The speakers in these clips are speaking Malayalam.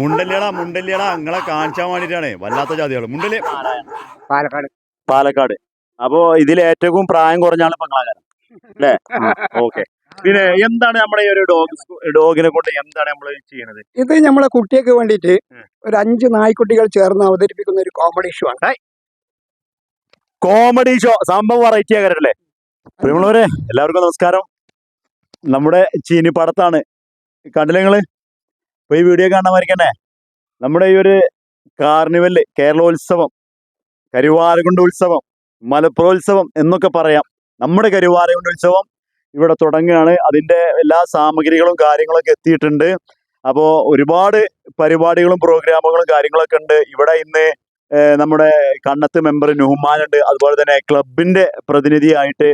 മുണ്ടല്ലിയടാ മുണ്ടല്ലിയടാ അങ്ങളെ കാണിച്ചാൻ വേണ്ടിട്ടാണ്. വല്ലാത്ത ജാതികൾ മുണ്ടല്ലി പാലക്കാട്. പാലക്കാട്. അപ്പോ ഇതിൽ ഏറ്റവും പ്രായം കുറഞ്ഞ ആൾ അല്ലേ? ഓക്കെ. പിന്നെ എന്താണ് നമ്മുടെ ഈ ഒരു ഡോഗ് ഡോഗിനെ കൊണ്ട് എന്താണ് നമ്മൾ ചെയ്യുന്നത് ഇത് നമ്മളെ കുട്ടിയൊക്കെ വേണ്ടിയിട്ട് ഒരു അഞ്ച് നായ്ക്കുട്ടികൾ ചേർന്ന് അവതരിപ്പിക്കുന്ന ഒരു കോമഡി ഷോ ആണ്. കോമഡി ഷോ സംഭവം വെറൈറ്റി ആകാരല്ലേ പ്രിയമുള്ളവരെ എല്ലാവർക്കും നമസ്കാരം. നമ്മുടെ ചീനിപ്പടത്താണ്. കണ്ടില്ലേ നിങ്ങൾ? ഇപ്പൊ ഈ വീഡിയോ കാണാൻ കാണാമായിരിക്കന്നെ നമ്മുടെ ഈ ഒരു കാർണിവൽ കേരളോത്സവം കരുവാരകുണ്ട് ഉത്സവം മലപ്പുറോത്സവം എന്നൊക്കെ പറയാം. നമ്മുടെ കരുവാരകുണ്ട് ഉത്സവം ഇവിടെ തുടങ്ങുകയാണ്. അതിന്റെ എല്ലാ സാമഗ്രികളും കാര്യങ്ങളൊക്കെ എത്തിയിട്ടുണ്ട്. അപ്പോൾ ഒരുപാട് പരിപാടികളും പ്രോഗ്രാമുകളും കാര്യങ്ങളൊക്കെ ഉണ്ട്. ഇവിടെ ഇന്ന് നമ്മുടെ കണ്ണത്ത് മെമ്പർ നുഹ്മാൻ ഉണ്ട്. അതുപോലെ തന്നെ ക്ലബിന്റെ പ്രതിനിധിയായിട്ട്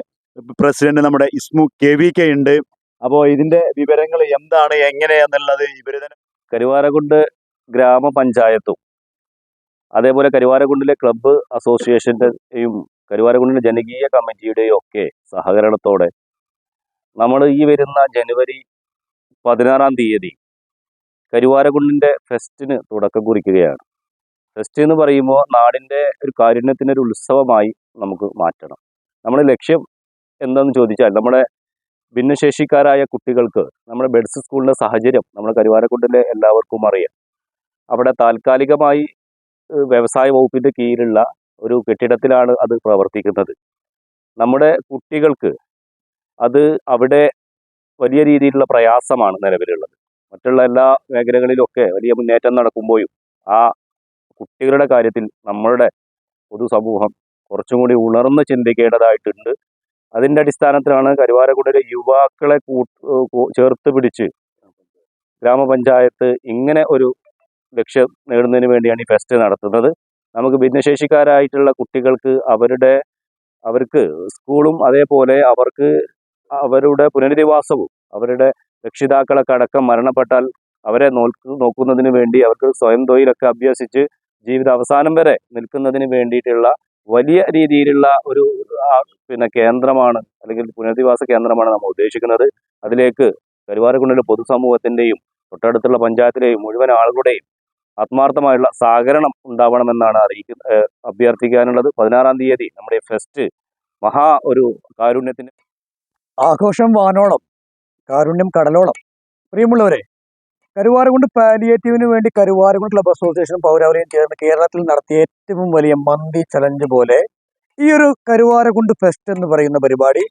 പ്രസിഡന്റ് നമ്മുടെ ഇസ്മു കെ വി കെ ഉണ്ട്. അപ്പോൾ ഇതിന്റെ വിവരങ്ങൾ എന്താണ് എങ്ങനെയാന്നുള്ളത് ഇവർ തന്നെ കരുവാരകുണ്ട് ഗ്രാമപഞ്ചായത്തും അതേപോലെ കരുവാരകുണ്ടിലെ ക്ലബ്ബ് അസോസിയേഷന്റെയും കരുവാരകുണ്ടിലെ ജനകീയ കമ്മിറ്റിയുടെയും ഒക്കെ സഹകരണത്തോടെ നമ്മൾ ഈ വരുന്ന ജനുവരി പതിനാറാം തീയതി കരുവാരകുണ്ടിന്റെ ഫെസ്റ്റിന് തുടക്കം കുറിക്കുകയാണ്. ഫെസ്റ്റ് എന്ന് പറയുമ്പോൾ നാടിന്റെ ഒരു കാരുണ്യത്തിന്റെ ഒരു ഉത്സവമായി നമുക്ക് മാറ്റണം. നമ്മുടെ ലക്ഷ്യം എന്താണെന്ന് ചോദിച്ചാൽ നമ്മുടെ ഭിന്നശേഷിക്കാരായ കുട്ടികൾക്ക് നമ്മുടെ ബെഡ്സ് സ്കൂളിന്റെ സാഹചര്യം നമ്മുടെ കരുവാരക്കുണ്ടിലെ എല്ലാവർക്കും അറിയാം. അവിടെ താൽക്കാലികമായി വ്യവസായ വകുപ്പിന്റെ കീഴിലുള്ള ഒരു കെട്ടിടത്തിലാണ് അത് പ്രവർത്തിക്കുന്നത്. നമ്മുടെ കുട്ടികൾക്ക് അത് അവിടെ വലിയ രീതിയിലുള്ള പ്രയാസമാണ് നിലവിലുള്ളത്. മറ്റുള്ള എല്ലാ മേഖലകളിലൊക്കെ വലിയ മുന്നേറ്റം നടക്കുമ്പോഴും ആ കുട്ടികളുടെ കാര്യത്തിൽ നമ്മളുടെ പൊതുസമൂഹം കുറച്ചും കൂടി ഉണർന്ന് ചിന്തിക്കേണ്ടതായിട്ടുണ്ട്. അതിന്റെ അടിസ്ഥാനത്തിലാണ് കരുവാരക്കുടയിലെ യുവാക്കളെ ചേർത്ത് പിടിച്ച് ഗ്രാമപഞ്ചായത്ത് ഇങ്ങനെ ഒരു ലക്ഷ്യം നേടുന്നതിന് വേണ്ടിയാണ് ഈ ഫെസ്റ്റ് നടത്തുന്നത്. നമുക്ക് ഭിന്നശേഷിക്കാരായിട്ടുള്ള കുട്ടികൾക്ക് അവരുടെ അവർക്ക് സ്കൂളും അതേപോലെ അവർക്ക് അവരുടെ പുനരധിവാസവും അവരുടെ രക്ഷിതാക്കളൊക്കെ അടക്കം മരണപ്പെട്ടാൽ അവരെ നോക്ക് നോക്കുന്നതിന് വേണ്ടി അവർക്ക് സ്വയം തൊഴിലൊക്കെ അഭ്യസിച്ച് ജീവിത അവസാനം വരെ നിൽക്കുന്നതിന് വേണ്ടിയിട്ടുള്ള വലിയ രീതിയിലുള്ള ഒരു പിന്നെ കേന്ദ്രമാണ് അല്ലെങ്കിൽ പുനരധിവാസ കേന്ദ്രമാണ് നമ്മൾ ഉദ്ദേശിക്കുന്നത്. അതിലേക്ക് കരുവാരക്കുണ്ടിലെ പൊതുസമൂഹത്തിന്റെയും തൊട്ടടുത്തുള്ള പഞ്ചായത്തിലെയും മുഴുവൻ ആളുകളുടെയും ആത്മാർത്ഥമായുള്ള സഹകരണം ഉണ്ടാവണമെന്നാണ് അറിയിക്കുന്ന അഭ്യർത്ഥിക്കാനുള്ളത്. പതിനാറാം തീയതി നമ്മുടെ ഫെസ്റ്റ് മഹാ ഒരു കാരുണ്യത്തിന് ആഘോഷം വാനോളം കാരുണ്യം കടലോളം. പ്രിയമുള്ളവരെ കരുവാരകുണ്ട് പാലിയേറ്റീവിന് വേണ്ടി കരുവാരകുണ്ട് ക്ലബ് അസോസിയേഷൻ പൗരാവലിയും ചേർന്ന് കേരളത്തിൽ നടത്തിയ ഏറ്റവും വലിയ മന്തി ചലഞ്ച് പോലെ ഈ ഒരു കരുവാരകുണ്ട് ഫെസ്റ്റ് എന്ന് പറയുന്ന പരിപാടി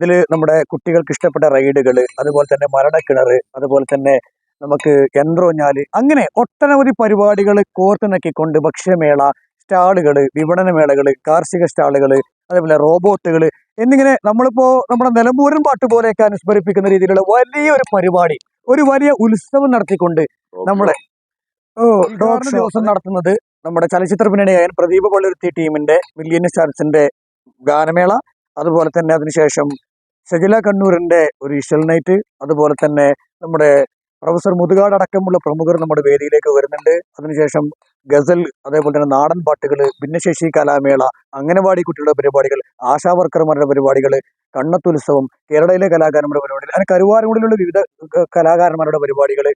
ഇതിൽ നമ്മുടെ കുട്ടികൾക്ക് ഇഷ്ടപ്പെട്ട റൈഡുകൾ അതുപോലെ തന്നെ മരണക്കിണർ അതുപോലെ തന്നെ നമുക്ക് യന്ത്രോഞ്ഞാൽ അങ്ങനെ ഒട്ടനവധി പരിപാടികൾ കോർത്തിണക്കിക്കൊണ്ട് ഭക്ഷ്യമേള സ്റ്റാളുകൾ വിപണനമേളകൾ കാർഷിക സ്റ്റാളുകൾ അതേപോലെ റോബോട്ടുകൾ എന്നിങ്ങനെ നമ്മളിപ്പോ നമ്മുടെ നിലമ്പൂരൻ പാട്ട് പോലെയൊക്കെ അനുസ്മരിപ്പിക്കുന്ന രീതിയിലുള്ള വലിയൊരു പരിപാടി. ഒരു വലിയ ഉത്സവം നടത്തിക്കൊണ്ട് നമ്മുടെ ഓ ഡോക്ടർ ദിവസം നടത്തുന്നത് നമ്മുടെ ചലച്ചിത്ര പിന്നണിയായ പ്രദീപ് പള്ളുരുത്തി ടീമിന്റെ മില്ലിയൻ സ്റ്റാർസിന്റെ ഗാനമേള അതുപോലെ തന്നെ അതിനുശേഷം ഷജില കണ്ണൂരിന്റെ ഒരു ഇഷൽ നൈറ്റ് അതുപോലെ തന്നെ നമ്മുടെ പ്രൊഫസർ മുതുകാട് അടക്കമുള്ള പ്രമുഖർ നമ്മുടെ വേദിയിലേക്ക് വരുന്നുണ്ട്. അതിനുശേഷം ഗസൽ അതേപോലെ തന്നെ നാടൻ പാട്ടുകൾ ഭിന്നശേഷി കലാമേള അംഗനവാടി കുട്ടികളുടെ പരിപാടികൾ ആശാ വർക്കർമാരുടെ പരിപാടികൾ കണ്ണത്തുത്സവം കേരളയിലെ കലാകാരന്മാരുടെ പരിപാടികൾ അങ്ങനെ കരുവാരകുണ്ടിലുള്ള വിവിധ കലാകാരന്മാരുടെ പരിപാടികൾ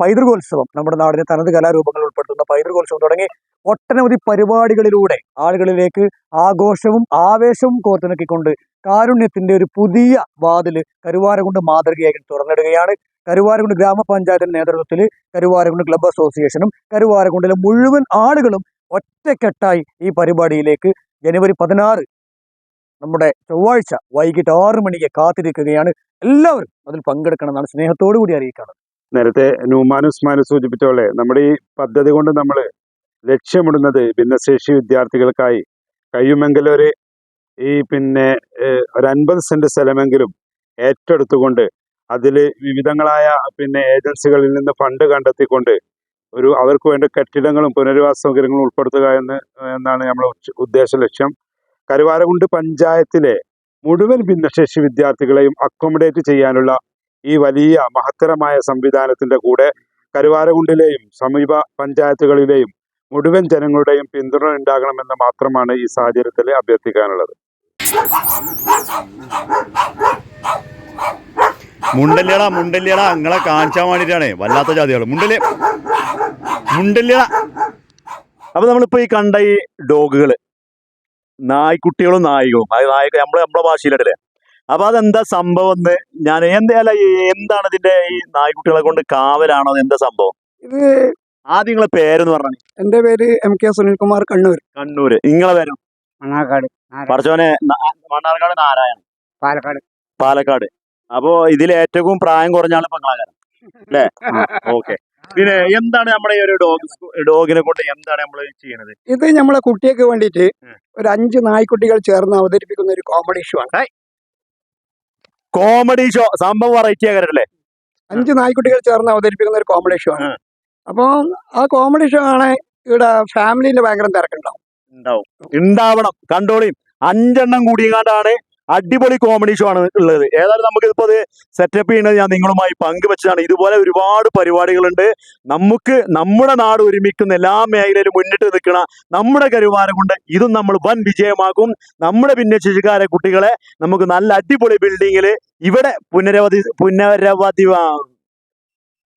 പൈതൃകോത്സവം നമ്മുടെ നാടിന്റെ തനത് കലാരൂപങ്ങൾ ഉൾപ്പെടുത്തുന്ന പൈതൃകോത്സവം തുടങ്ങി ഒട്ടനവധി പരിപാടികളിലൂടെ ആളുകളിലേക്ക് ആഘോഷവും ആവേശവും കോർത്തിണക്കിക്കൊണ്ട് കാരുണ്യത്തിന്റെ ഒരു പുതിയ വാതിൽ കരുവാരകുണ്ട് മാതൃകയായി തുറന്നിടുകയാണ്. കരുവാരകുണ്ട് ഗ്രാമപഞ്ചായത്തിന്റെ നേതൃത്വത്തിൽ കരുവാരകുണ്ട് ക്ലബ്ബ് അസോസിയേഷനും കരുവാരകുണ്ടിലെ മുഴുവൻ ആളുകളും ഒറ്റക്കെട്ടായി ഈ പരിപാടിയിലേക്ക് ജനുവരി പതിനാറ് നമ്മുടെ ചൊവ്വാഴ്ച വൈകിട്ട് ആറ് മണിക്ക് കാത്തിരിക്കുകയാണ്. എല്ലാവരും അതിൽ പങ്കെടുക്കണമെന്നാണ് സ്നേഹത്തോടു കൂടി അറിയിക്കുന്നത് നേരത്തെ നുമാൻ ഉസ്മാൻ സൂചിപ്പിച്ച പോലെ നമ്മുടെ ഈ പദ്ധതി കൊണ്ട് നമ്മൾ ലക്ഷ്യമിടുന്നത് ഭിന്നശേഷി വിദ്യാർത്ഥികൾക്കായി കഴിയുമെങ്കിൽ ഒരു ഈ പിന്നെ ഒരു അൻപത് സെന്റ് സ്ഥലമെങ്കിലും ഏറ്റെടുത്തുകൊണ്ട് അതിൽ വിവിധങ്ങളായ പിന്നെ ഏജൻസികളിൽ നിന്ന് ഫണ്ട് കണ്ടെത്തിക്കൊണ്ട് ഒരു അവർക്ക് വേണ്ട കെട്ടിടങ്ങളും പുനരധിവാസ സൗകര്യങ്ങളും ഉൾപ്പെടുത്തുക എന്ന് എന്നാണ് നമ്മുടെ ഉദ്ദേശ ലക്ഷ്യം. കരുവാരകുണ്ട് പഞ്ചായത്തിലെ മുഴുവൻ ഭിന്നശേഷി വിദ്യാർത്ഥികളെയും അക്കോമഡേറ്റ് ചെയ്യാനുള്ള ഈ വലിയ മഹത്തരമായ സംവിധാനത്തിന്റെ കൂടെ കരുവാരകുണ്ടിലെയും സമീപ പഞ്ചായത്തുകളിലെയും മുഴുവൻ ജനങ്ങളുടെയും പിന്തുണ ഉണ്ടാകണമെന്ന് മാത്രമാണ് ഈ സാഹചര്യത്തിൽ അഭ്യർത്ഥിക്കാനുള്ളത്. മുണ്ടല്ലിയടാ മുണ്ടല്ലേടാ അങ്ങളെ കാണിച്ചാൻ വേണ്ടിയിട്ടാണ് വല്ലാത്ത ജാതികൾ മുണ്ടല്ലേ മുണ്ടല്ലേടാ അപ്പൊ നമ്മളിപ്പോ ഈ കണ്ട ഈ ഡോഗുകൾ നായ്ക്കുട്ടികളും നായികവും അത് നായിക നമ്മളെ നമ്മളെ ഭാഷയിലല്ലേ? അപ്പൊ അതെന്താ സംഭവം എന്ന് ഞാൻ എന്തല്ല എന്താണ് ഇതിന്റെ ഈ നായ്ക്കുട്ടികളെ കൊണ്ട് കാവലാണോ എന്താ സംഭവം? ഇത് ആദ്യം നിങ്ങളെ പേരെന്ന് പറഞ്ഞു എന്റെ പേര് എം കെ സുനിൽകുമാർ കണ്ണൂർ കണ്ണൂര്. നിങ്ങളെ പേരും? മണ്ണാർക്കാട്. പറച്ചോനെ മണ്ണാർക്കാട് നാരായണൻ. പാലക്കാട്. പാലക്കാട്. അപ്പോ ഇതിൽ ഏറ്റവും പ്രായം കുറഞ്ഞ ആൾ പങ്ങളാകാരം. അല്ലേ? ഓക്കെ. പിന്നെ എന്താണ് നമ്മുടെ ഈ ഒരു ഡോഗ് ഡോഗിനെ കൊണ്ട് എന്താണ് നമ്മൾ ചെയ്യുന്നത് ഇത് നമ്മളെ കുട്ടിയൊക്കെ വേണ്ടിയിട്ട് ഒരു അഞ്ച് നായ്ക്കുട്ടികൾ ചേർന്ന് അവതരിപ്പിക്കുന്ന ഒരു കോമഡി ഷോ ആണ്. കോമഡി ഷോ സംഭവം വെറൈറ്റി ആകാരല്ലേ? അഞ്ച് നായ്ക്കുട്ടികൾ ചേർന്ന് അവതരിപ്പിക്കുന്ന ഒരു കോമഡി ഷോ ആണ്. അപ്പോൾ ആ കോമഡി ഷോ ആണ് ഇവിടെ ഫാമിലിന്റെ ഭയങ്കര തിരക്കുണ്ടാവും. ഉണ്ടാവും. ഉണ്ടാവണം. കണ്ടോളിയും അഞ്ചെണ്ണം കൂടിയങ്ങാണ്ടാണ് അടിപൊളി കോമഡി ഷോ ആണ് ഉള്ളത്. ഏതായാലും നമുക്ക് ഇപ്പോൾ അത് സെറ്റപ്പ് ചെയ്യുന്നത് ഞാൻ നിങ്ങളുമായി പങ്കുവെച്ചതാണ്. ഇതുപോലെ ഒരുപാട് പരിപാടികളുണ്ട്. നമുക്ക് നമ്മുടെ നാട് ഒരുമിക്കുന്ന എല്ലാ മേഖലയിലും മുന്നിട്ട് നിൽക്കുന്ന നമ്മുടെ കരുവാരം കൊണ്ട് ഇതും നമ്മൾ വൻ വിജയമാക്കും. നമ്മുടെ ഭിന്നശേഷിക്കാരെ കുട്ടികളെ നമുക്ക് നല്ല അടിപൊളി ബിൽഡിങ്ങിൽ ഇവിടെ പുനരവധി പുനരവധി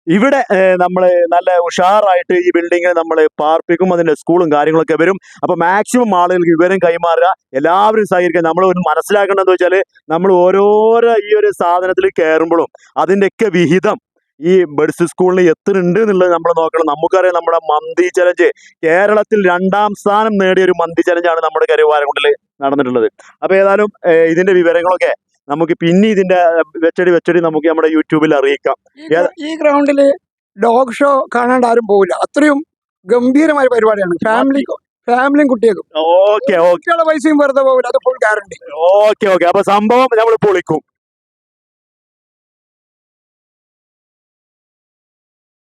ഇവിടെ നമ്മൾ നല്ല ഉഷാറായിട്ട് ഈ ബിൽഡിങ്ങിൽ നമ്മൾ പാർപ്പിക്കും അതിന്റെ സ്കൂളും കാര്യങ്ങളൊക്കെ വരും. അപ്പോൾ മാക്സിമം ആളുകൾക്ക് വിവരം കൈമാറുക. എല്ലാവരും സഹകരിക്കുക. നമ്മൾ ഒരു മനസ്സിലാക്കേണ്ടത് വെച്ചാൽ നമ്മൾ ഓരോരോ ഈ ഒരു സാധനത്തിൽ കയറുമ്പോഴും അതിന്റെയൊക്കെ വിഹിതം ഈ ബഡ്സ് സ്കൂളിന് എത്തുന്നുണ്ട് എന്നുള്ളത് നമ്മൾ നോക്കണം. നമുക്കറിയാം നമ്മുടെ മന്തി ചലഞ്ച് കേരളത്തിൽ രണ്ടാം സ്ഥാനം നേടിയ ഒരു മന്തി ചലഞ്ചാണ് നമ്മുടെ കരുവാരക്കുണ്ടിൽ നടന്നിട്ടുള്ളത്. അപ്പോൾ ഏതായാലും ഇതിന്റെ വിവരങ്ങളൊക്കെ നമുക്ക് പിന്നെ ഇതിന്റെ വെച്ചടി വെച്ചടി നമുക്ക് നമ്മുടെ യൂട്യൂബിൽ അറിയിക്കാം. ഈ ഗ്രൗണ്ടിൽ ഗ്രൗണ്ടിൽ ഡോഗ് ഷോ കാണാണ്ട് ആരും പോവില്ല. അത്രയും ഗംഭീരമായ പരിപാടിയാണ്. ഫാമിലി ഫാമിലിയും കുട്ടികൾക്കും. Okay okay. പൈസയും വെറുതെ പോവില്ല. അത് ഫുൾ ഗ്യാരണ്ടി ഓക്കെ ഓക്കെ. അപ്പൊ സംഭവം നമ്മൾ പൊളിക്കും.